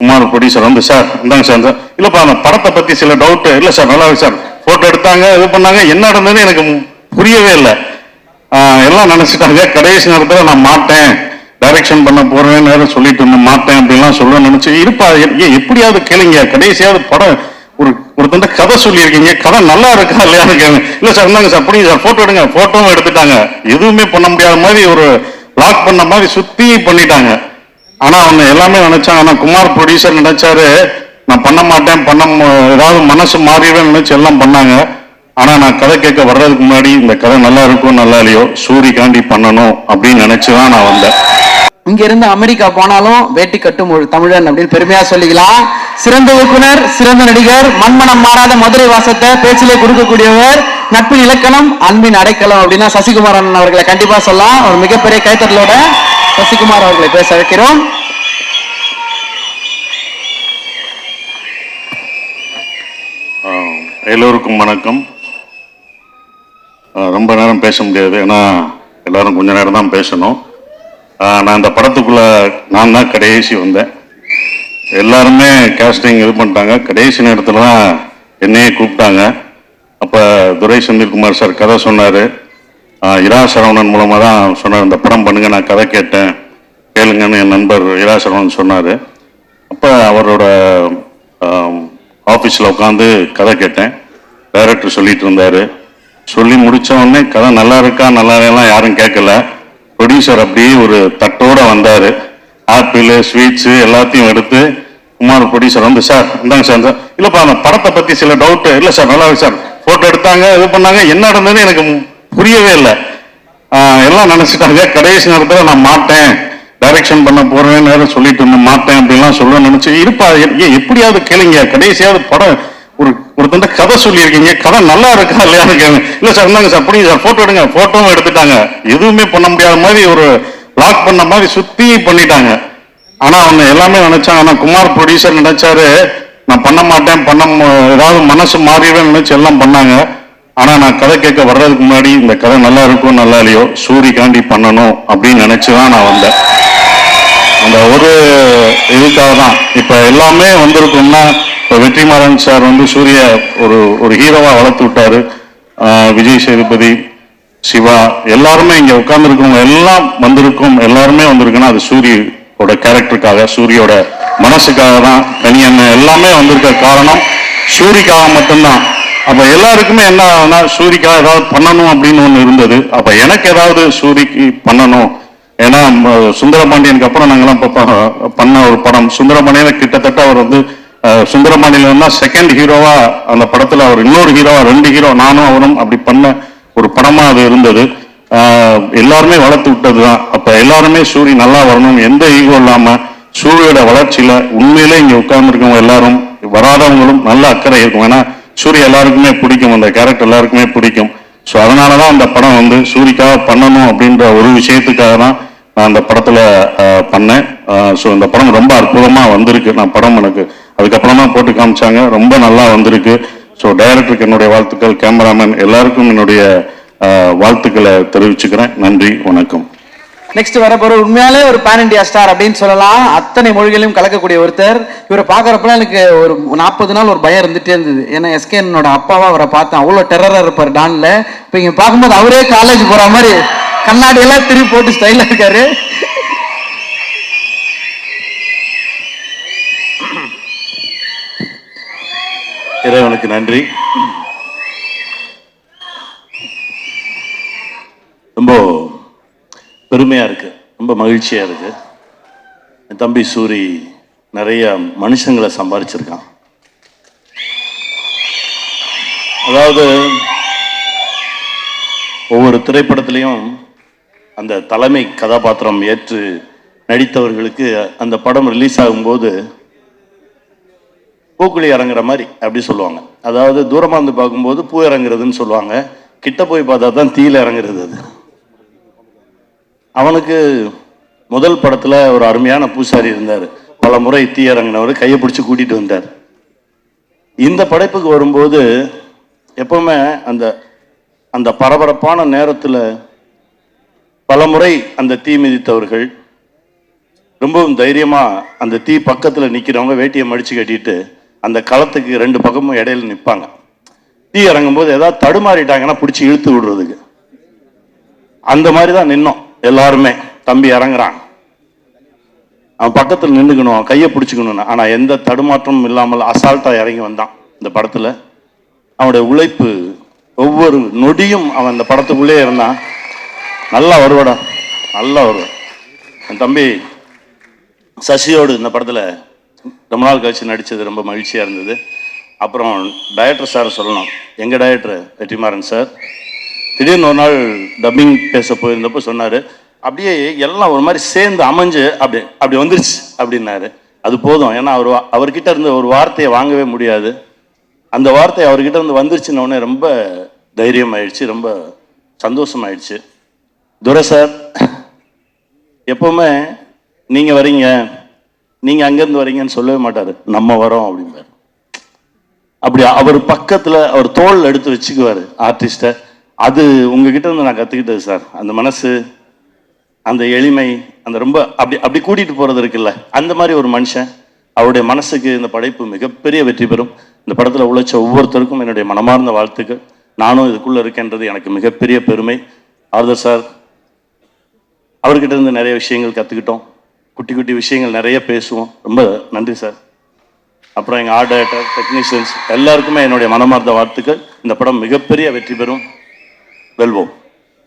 Kumar producer வந்து sir இந்தாங்க sir இல்லைப்பா அந்த படத்தை பற்றி சில டவுட்டு இல்லை சார் நல்லா சார் ஃபோட்டோ எடுத்தாங்க இது பண்ணாங்க என்ன நடந்ததுன்னு எனக்கு புரியவே இல்லை. எல்லாம் நினச்சிட்டாங்க கடைசி நேரத்தில் நான் மாட்டேன் டைரக்ஷன் பண்ண போகிறேன் நேரம் சொல்லிட்டு இருந்தேன் மாட்டேன் அப்படிலாம் சொல்ல நினச்சி இருப்பா எ- எப்படியாவது கேளுங்க கடைசியாவது படம் ஒரு ஒருத்தந்த கதை சொல்லியிருக்கீங்க கதை நல்லா இருக்கா இல்லையான்னு கேளுங்க இல்லை சார் இந்தாங்க சார் புரியுங்க சார் ஃபோட்டோ எடுங்க ஃபோட்டோவும் எடுத்துட்டாங்க எதுவுமே பண்ண முடியாத மாதிரி ஒரு லாக் பண்ண மாதிரி சுற்றி பண்ணிட்டாங்க. ஆனா அவங்க எல்லாமே நினைச்சாங்க ஆனா குமார் ப்ரொடியூசர் நினைச்சாரு நான் பண்ண மாட்டேன் பண்ண ஏதாவது மனசு மாறிடுவேன் நினைச்சு எல்லாம் பண்ணாங்க. ஆனா நான் கதை கேட்க வர்றதுக்கு முன்னாடி இந்த கதை நல்லா இருக்கும் நல்லா இல்லையோ சூரிகாண்டி பண்ணணும் அப்படின்னு நினைச்சுதான் நான் வந்தேன். இங்க இருந்து அமெரிக்கா போனாலும் வேட்டி கட்டும் ஒரு தமிழன் அப்படின்னு பெருமையா சொல்லிக்கலாம். சிறந்த இயக்குனர் சிறந்த நடிகர் மண்மனம் மாறாத மதுரை வாசத்தை பேச்சிலே கொடுக்கக்கூடியவர் நட்பின் இலக்கணம் அன்பின் அடைக்கலம் அப்படின்னா சசிகுமாரன் அவர்களை கண்டிப்பா சொல்லலாம். ஒரு மிகப்பெரிய கைத்தட்டலோட சசிகுமார் அவர்களை பேச வைக்கிறோம். எல்லோருக்கும் வணக்கம். ரொம்ப நேரம் பேச முடியாது. ஏன்னா எல்லாரும் கொஞ்ச நேரம் தான் பேசணும். நான் இந்த படத்துக்குள்ள நான் தான் கடைசி வந்தேன். எல்லாருமே கேஸ்டிங் இது பண்ணிட்டாங்க. கடைசி நேரத்தில் தான் என்னையே கூப்பிட்டாங்க. அப்போ துரை செந்தில்குமார் சார் கதை சொன்னார். இரா சரவணன் மூலமாக தான் சொன்னார் இந்த படம் பண்ணுங்க நான் கதை கேட்டேன் கேளுங்கன்னு என் நண்பர் இரா சரவணன் சொன்னார். அப்போ அவரோட ஆஃபீஸில் உட்காந்து கதை கேட்டேன். டைரக்டர் சொல்லிட்டு இருந்தார். சொல்லி முடித்தவொடனே கதை நல்லா இருக்கா நல்லா யாரும் கேட்கல. ப்ரொடியூசர் அப்படியே ஒரு தட்டோட வந்தார். ஆப்பிள் ஸ்வீட்ஸு எல்லாத்தையும் எடுத்து குமார் ப்ரொடியூசர் வந்து சார் இந்தாங்க சார் இல்லைப்பா அந்த படத்தை பற்றி சில டவுட்டு இல்லை சார் நல்லா சார். ஃபோட்டோ எடுத்தாங்க இது பண்ணாங்க என்ன நடந்ததுன்னு எனக்கு புரியவே இல்லை. எல்லாம் நினைச்சிட்டாங்க. கடைசி நேரத்தில் நான் மாட்டேன். டைரக்ஷன் பண்ண போகிறேன்னு நேரம் சொல்லிட்டு இருந்தேன். மாட்டேன் அப்படிலாம் சொல்ல நினைச்சு இருப்பா எ- எப்படியாவது கேளுங்க. கடைசியாவது படம் ஒரு ஒருத்தந்த கதை சொல்லியிருக்கீங்க. கதை நல்லா இருக்கா இல்லையான்னு கேளுங்க. இல்லை சார் இருந்தாங்க சார் புரியுங்க சார் ஃபோட்டோ எடுங்க. ஃபோட்டோவும் எடுத்துட்டாங்க. எதுவுமே பண்ண முடியாத மாதிரி ஒரு லாக் பண்ண மாதிரி சுத்தி பண்ணிட்டாங்க. ஆனா அவங்க எல்லாமே நினைச்சாங்க. ஆனா குமார் ப்ரொடியூசர் நினைச்சாரு நான் பண்ண மாட்டேன் பண்ண ஏதாவது மனசு மாறிடுவேன் நினைச்சு எல்லாம் பண்ணாங்க. ஆனால் நான் கதை கேட்க வர்றதுக்கு முன்னாடி இந்த கதை நல்லா இருக்கும் நல்லா இல்லையோ சூரிகாண்டி பண்ணணும் அப்படின்னு நினைச்சுதான் நான் வந்தேன். அந்த ஒரு இதுக்காக தான். இப்போ எல்லாமே வந்திருக்கும்னா இப்போ வெற்றிமாறன் சார் வந்து சூரிய ஒரு ஒரு ஹீரோவாக வளர்த்து விட்டாரு. விஜய் சேதுபதி சிவா எல்லாருமே இங்க உட்கார்ந்துருக்கவங்க எல்லாம் வந்திருக்கும் எல்லாருமே வந்திருக்குன்னா அது சூரியோட கேரக்டருக்காக சூரியோட மனசுக்காக தான் கனியண்ணன் எல்லாமே வந்திருக்க காரணம் சூரிக்காக மட்டும்தான். அப்ப எல்லாருக்குமே என்ன ஆகுனா சூரிக்கா ஏதாவது பண்ணணும் அப்படின்னு ஒண்ணு இருந்தது. அப்ப எனக்கு ஏதாவது சூரிக்கு பண்ணணும். ஏன்னா சுந்தரபாண்டியனுக்கு அப்புறம் நாங்கெல்லாம் பண்ண ஒரு படம். சுந்தரபாண்டியன் கிட்டத்தட்ட அவர் வந்து சுந்தரபாண்டியன் தான் செகண்ட் ஹீரோவா அந்த படத்துல அவர் இன்னொரு ஹீரோவா ரெண்டு ஹீரோ நானும் அவரும் அப்படி பண்ண ஒரு படமா அது இருந்தது. எல்லாருமே வளர்த்து விட்டதுதான். அப்ப எல்லாருமே சூரி நல்லா வரணும். எந்த ஈகோ இல்லாம சூரியோட வளர்ச்சியில உண்மையிலே இங்க உட்கார்ந்துருக்கவங்க எல்லாரும் வராதவங்களும் நல்ல அக்கறை இருக்கும். ஏன்னா சூரிய எல்லாருக்குமே பிடிக்கும் அந்த கேரக்டர் எல்லாருக்குமே பிடிக்கும். ஸோ அதனால தான் அந்த படம் வந்து சூரிக்காக பண்ணணும் அப்படின்ற ஒரு விஷயத்துக்காக தான் நான் அந்த படத்தில் பண்ணேன். ஸோ இந்த படம் ரொம்ப அற்புதமாக வந்திருக்கு. நான் படம் எனக்கு அதுக்கப்புறமா போட்டு காமிச்சாங்க. ரொம்ப நல்லா வந்திருக்கு. ஸோ டைரக்டருக்கு என்னுடைய வாழ்த்துக்கள் கேமராமேன் எல்லாருக்கும் என்னுடைய வாழ்த்துக்களை தெரிவிச்சுக்கிறேன். நன்றி வணக்கம். நெக்ஸ்ட் வரப்போற உண்மையாலே ஒரு பேன் இண்டியா ஸ்டார் அப்படின்னு சொல்லலாம். அத்தனை மொழிகளையும் கலக்கக்கூடிய ஒருத்தர். இவரை பாக்குறப்பலாம் எனக்கு ஒரு நாற்பது நாள் ஒரு பயம் இருந்துட்டே இருந்தது. ஏன்னா எஸ்கேனோட அப்பாவா அவரை பார்த்தேன். அவ்வளோ டெரரா இருப்பார் டான்ல இப்போ இங்க பார்க்கும்போது அவரே காலேஜ் போற மாதிரி கண்ணாடி எல்லாம் திருப்பி போட்டு ஸ்டைலா இருக்காரு. இறைவனுக்கு நன்றி ரொம்ப பெருமையாக இருக்குது ரொம்ப மகிழ்ச்சியாக இருக்குது என் தம்பி சூரி நிறைய மனுஷங்களை சம்பாரிச்சிருக்கான். அதாவது ஒவ்வொரு திரைப்படத்துலேயும் அந்த தலைமை கதாபாத்திரம் ஏற்று நடித்தவர்களுக்கு அந்த படம் ரிலீஸ் ஆகும்போது பூக்குழி இறங்குற மாதிரி அப்படி சொல்லுவாங்க. அதாவது தூரமாக இருந்து பார்க்கும்போது பூ இறங்குறதுன்னு சொல்லுவாங்க. கிட்ட போய் பார்த்தா தான் தீயில இறங்குறது அது. அவனுக்கு முதல் படத்தில் ஒரு அருமையான பூசாரி இருந்தார். பல முறை தீயரங்கினவர் கையை பிடிச்சி கூட்டிகிட்டு வந்தார். இந்த படைப்புக்கு வரும்போது எப்பவுமே அந்த அந்த பரபரப்பான நேரத்தில் பல முறை அந்த தீ மிதித்தவர்கள் ரொம்பவும் தைரியமாக அந்த தீ பக்கத்தில் நிற்கிறவங்க வேட்டியை மடித்து கட்டிட்டு அந்த களத்துக்கு ரெண்டு பக்கமும் இடையில நிற்பாங்க தீ இறங்கும்போது ஏதாவது தடுமாறிட்டாங்கன்னா பிடிச்சி இழுத்து விடுறதுக்கு. அந்த மாதிரி தான் நின்னோம். எல்லாருமே தம்பி இறங்குறான். அவன் பக்கத்தில் நின்றுக்கணும் அவன் கையை பிடிச்சிக்கணும்னு. ஆனால் எந்த தடுமாற்றமும் இல்லாமல் அசால்ட்டாக இறங்கி வந்தான் இந்த படத்தில். அவனுடைய உழைப்பு ஒவ்வொரு நொடியும் அவன் இந்த படத்துக்குள்ளே இருந்தான். நல்லா வருவாடா நல்லா வருவான். என் தம்பி சசியோடு இந்த படத்தில் ரொம்ப நாள் கழிச்சு நடித்தது ரொம்ப மகிழ்ச்சியாக இருந்தது. அப்புறம் டைரக்டர் சார் சொல்லணும். எங்கள் டைரக்டர் வெற்றிமாறன் சார் திடீர்னு ஒரு நாள் டப்பிங் பேச போயிருந்தப்போ சொன்னார் அப்படியே எல்லாம் ஒரு மாதிரி சேர்ந்து அமைஞ்சு அப்படி அப்படி வந்துருச்சு அப்படின்னாரு. அது போதும். ஏன்னா அவர் வா- அவர்கிட்ட இருந்து ஒரு வார்த்தையை வாங்கவே முடியாது. அந்த வார்த்தை அவர்கிட்ட இருந்து வந்துருச்சுன்ன உடனே ரொம்ப தைரியம் ஆயிடுச்சு ரொம்ப சந்தோஷமாயிடுச்சு. துரை சார் எப்பவுமே நீங்கள் வரீங்க நீங்கள் அங்கேருந்து வரீங்கன்னு சொல்லவே மாட்டார். நம்ம வரோம் அப்படிம்பாரு. அப்படி அவர் பக்கத்தில் அவர் தோல் எடுத்து வச்சுக்குவார் ஆர்டிஸ்ட்டை. அது உங்ககிட்ட இருந்து நான் கற்றுக்கிட்டது சார். அந்த மனசு அந்த எளிமை அந்த ரொம்ப அப்படி அப்படி கூட்டிகிட்டு போகிறது இருக்குல்ல அந்த மாதிரி ஒரு மனுஷன் அவருடைய மனசுக்கு இந்த படைப்பு மிகப்பெரிய வெற்றி பெறும். இந்த படத்தில் உழைச்ச ஒவ்வொருத்தருக்கும் என்னுடைய மனமார்ந்த வாழ்த்துக்கள். நானும் இதுக்குள்ளே இருக்கேன்றது எனக்கு மிகப்பெரிய பெருமை. ஆர்தர் சார் அவர்கிட்ட இருந்து நிறைய விஷயங்கள் கற்றுக்கிட்டோம் குட்டி குட்டி விஷயங்கள் நிறைய பேசுவோம். ரொம்ப நன்றி சார். அப்புறம் எங்கள் ஆர்டர் டெக்னீஷியன்ஸ் எல்லாருக்குமே என்னுடைய மனமார்ந்த வாழ்த்துக்கள். இந்த படம் மிகப்பெரிய வெற்றி பெறும். Belbo.